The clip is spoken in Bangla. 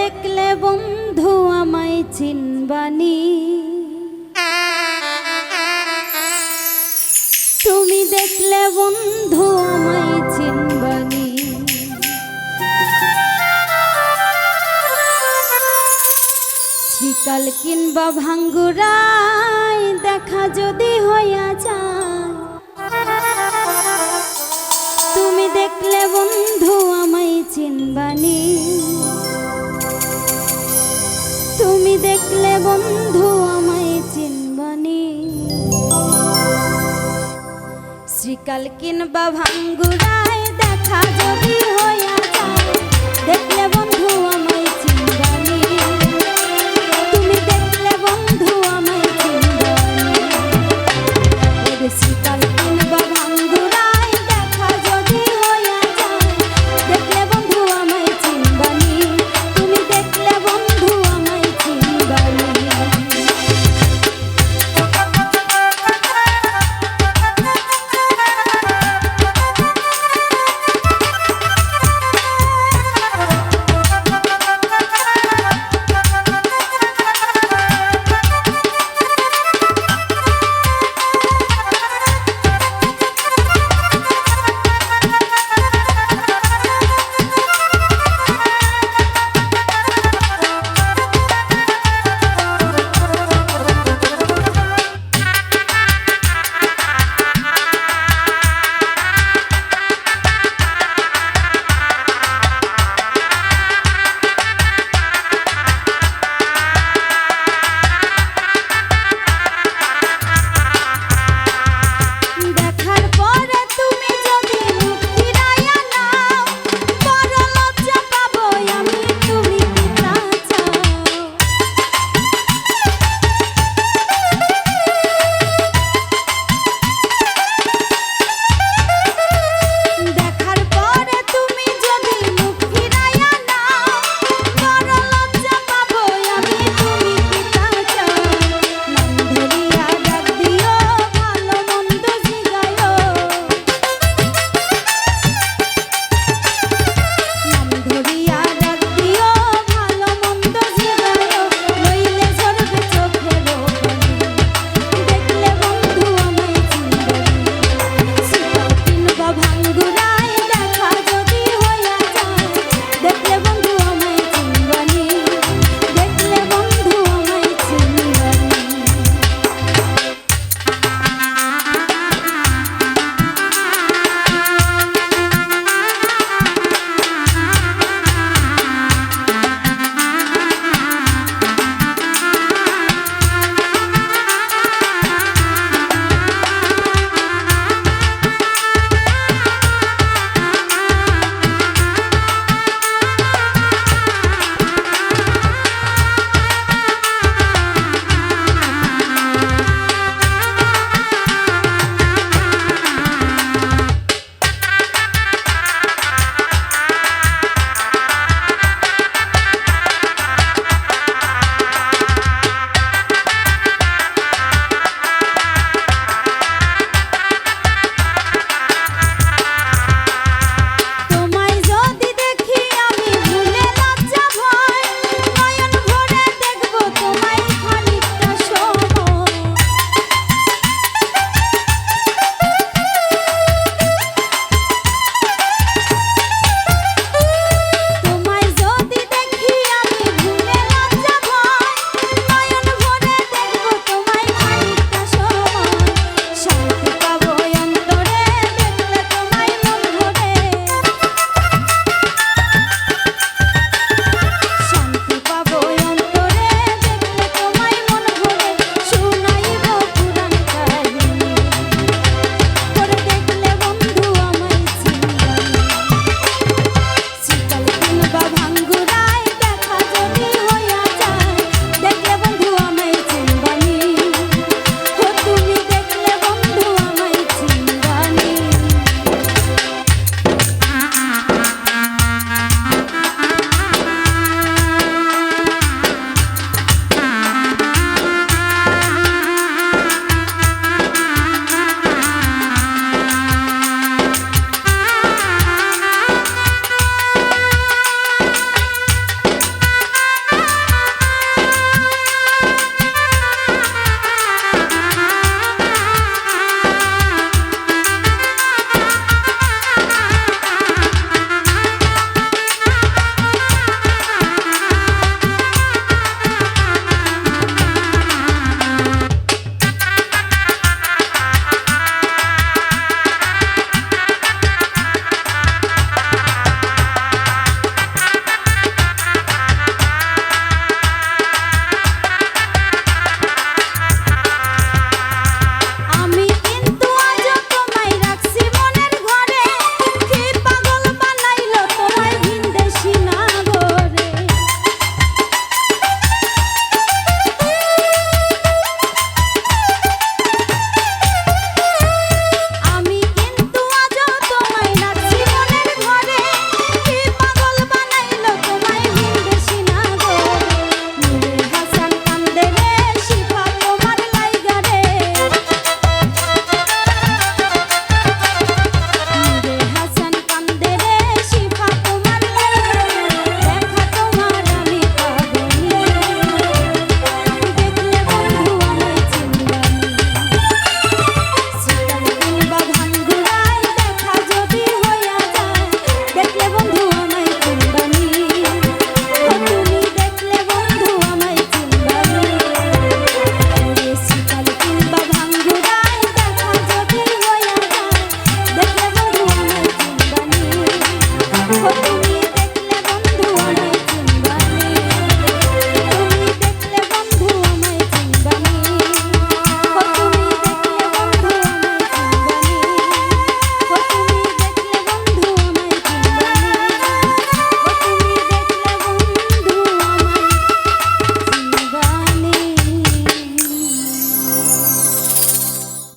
দেখলে বন্ধু আমায় চিনবানি। তুমি দেখলে বন্ধু আমায় চিনবানি। শ্রীকাল কিংবা ভাঙ্গুরাই দেখা যদি হইয়া যায়, তুমি দেখলে বন্ধু আমায় চিনবানি। তুমি দেখলে বন্ধু আমায় চিনবানি শ্রীকাল কিনবা ভাঙ্গুরায় দেখা যদি হইয়া যায় দেখলে